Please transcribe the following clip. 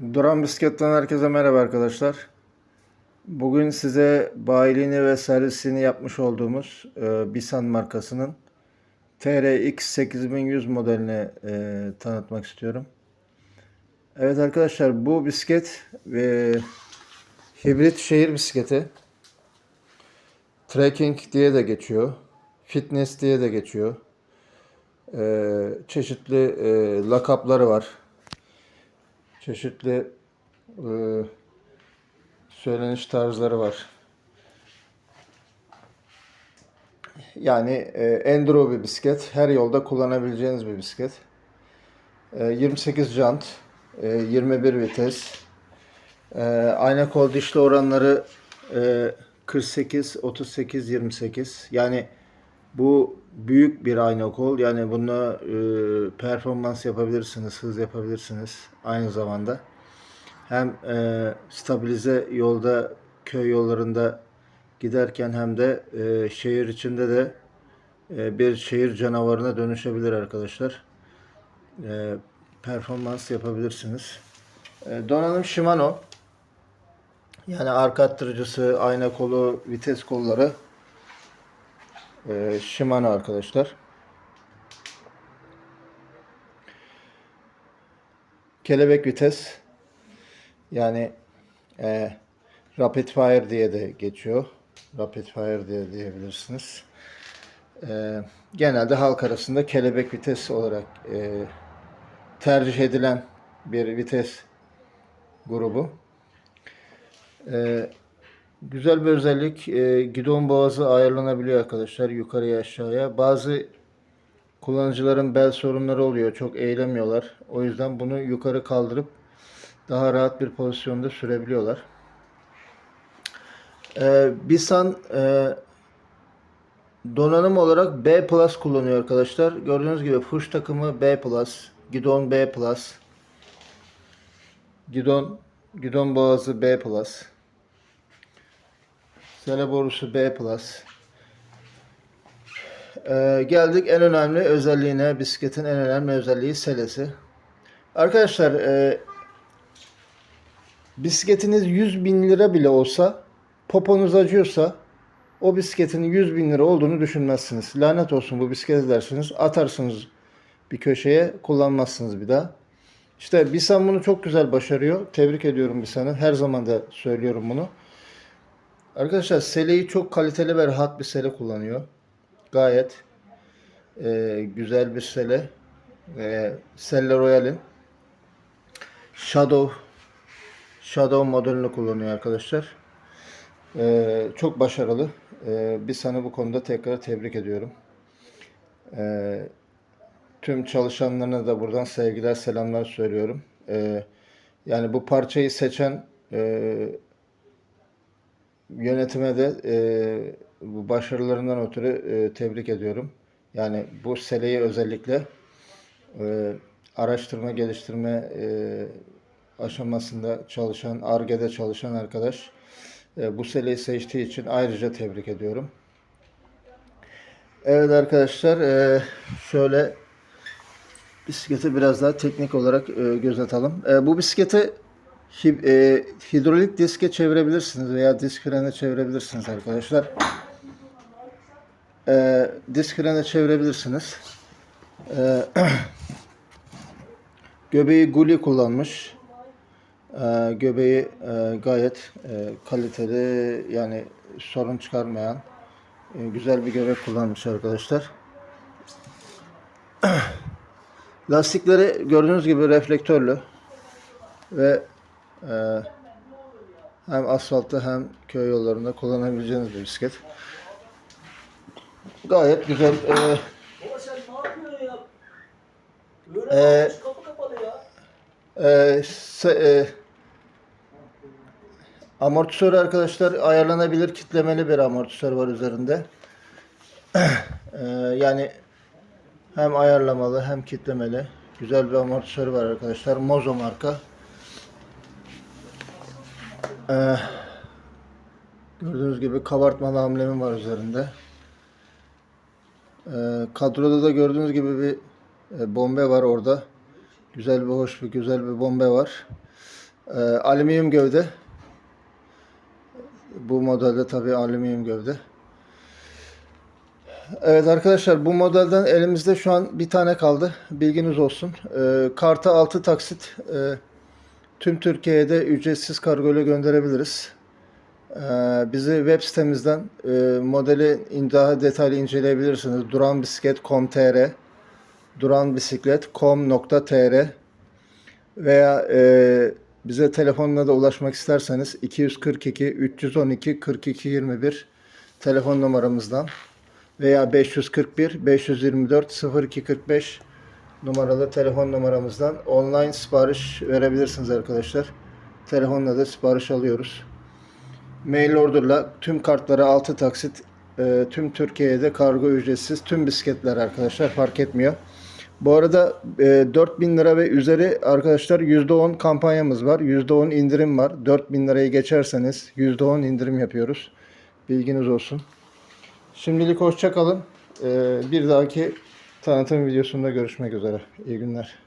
Duran Bisiklet'ten herkese merhaba arkadaşlar. Bugün size bayiliğini ve servisini yapmış olduğumuz e, Bisan markasının TRX 8100 modelini e, tanıtmak istiyorum. Evet arkadaşlar bu bisiklet e, hibrit şehir bisikleti. Trekking diye de geçiyor. Fitness diye de geçiyor. E, çeşitli e, lakapları var çeşitli e, söyleniş tarzları var. Yani e, enduro bir bisiklet. Her yolda kullanabileceğiniz bir bisiklet. E, 28 jant, e, 21 vites. E, ayna kol dişli oranları e, 48, 38, 28. Yani bu büyük bir ayna kol. Yani bununla e, performans yapabilirsiniz, hız yapabilirsiniz aynı zamanda. Hem e, stabilize yolda, köy yollarında giderken hem de e, şehir içinde de e, bir şehir canavarına dönüşebilir arkadaşlar. E, performans yapabilirsiniz. E, donanım Shimano. Yani arka attırıcısı, ayna kolu, vites kolları ee, Shimano arkadaşlar. Kelebek vites yani e, Rapid Fire diye de geçiyor. Rapid Fire diye diyebilirsiniz. E, genelde halk arasında kelebek vites olarak e, tercih edilen bir vites grubu. E, Güzel bir özellik. E, gidon boğazı ayarlanabiliyor arkadaşlar yukarıya aşağıya. Bazı kullanıcıların bel sorunları oluyor. Çok eğilemiyorlar. O yüzden bunu yukarı kaldırıp daha rahat bir pozisyonda sürebiliyorlar. E, Bisan e, donanım olarak B Plus kullanıyor arkadaşlar. Gördüğünüz gibi fuş takımı B Plus, gidon B Plus, gidon gidon boğazı B Plus. Sele borusu B+. Ee, geldik en önemli özelliğine. Bisikletin en önemli özelliği selesi. Arkadaşlar e, bisikletiniz 100 bin lira bile olsa poponuz acıyorsa o bisikletin 100 bin lira olduğunu düşünmezsiniz. Lanet olsun bu bisiklet dersiniz. Atarsınız bir köşeye kullanmazsınız bir daha. İşte Bisan bunu çok güzel başarıyor. Tebrik ediyorum Bisan'ı. Her zaman da söylüyorum bunu. Arkadaşlar seleyi çok kaliteli ve rahat bir sele kullanıyor. Gayet e, güzel bir sele. E, Selle Royal'in Shadow Shadow modelini kullanıyor arkadaşlar. E, çok başarılı. E, bir sana bu konuda tekrar tebrik ediyorum. E, tüm çalışanlarına da buradan sevgiler selamlar söylüyorum. E, yani bu parçayı seçen e, yönetime de e, bu başarılarından ötürü e, tebrik ediyorum. Yani bu seleyi özellikle e, araştırma geliştirme e, aşamasında çalışan, ARGE'de çalışan arkadaş e, bu seleyi seçtiği için ayrıca tebrik ediyorum. Evet arkadaşlar e, şöyle bisikleti biraz daha teknik olarak e, göz atalım. E, bu bisikleti e, hidrolik diske çevirebilirsiniz veya disk frene çevirebilirsiniz arkadaşlar. E, disk frene çevirebilirsiniz. E, göbeği Guli kullanmış. E, göbeği e, gayet e, kaliteli yani sorun çıkarmayan e, güzel bir göbek kullanmış arkadaşlar. Lastikleri gördüğünüz gibi reflektörlü ve ee, hem asfaltta hem köy yollarında kullanabileceğiniz bir bisiklet. Gayet güzel. Kapalı ya. e, se- e, amortisör arkadaşlar ayarlanabilir kitlemeli bir amortisör var üzerinde. Ee, yani hem ayarlamalı hem kitlemeli. Güzel bir amortisör var arkadaşlar. Mozo marka. Ee, gördüğünüz gibi kabartmalı amblemi var üzerinde. Ee, kadroda da gördüğünüz gibi bir e, bombe var orada. Güzel bir hoş bir güzel bir bombe var. Ee, alüminyum gövde. Bu modelde tabii alüminyum gövde. Evet arkadaşlar bu modelden elimizde şu an bir tane kaldı. Bilginiz olsun. Ee, kartı 6 taksit e, tüm Türkiye'de ücretsiz kargo ile gönderebiliriz. Ee, bizi web sitemizden e, modeli daha detaylı inceleyebilirsiniz. duranbisiklet.com.tr duranbisiklet.com.tr veya e, bize telefonla da ulaşmak isterseniz 242 312 42 21 telefon numaramızdan veya 541 524 0245 numaralı telefon numaramızdan online sipariş verebilirsiniz arkadaşlar. Telefonla da sipariş alıyoruz. Mail order'la tüm kartlara 6 taksit e, tüm Türkiye'de kargo ücretsiz tüm bisikletler arkadaşlar fark etmiyor. Bu arada e, 4000 lira ve üzeri arkadaşlar %10 kampanyamız var. %10 indirim var. 4000 lirayı geçerseniz %10 indirim yapıyoruz. Bilginiz olsun. Şimdilik hoşça kalın. E, bir dahaki tanıtım videosunda görüşmek üzere. İyi günler.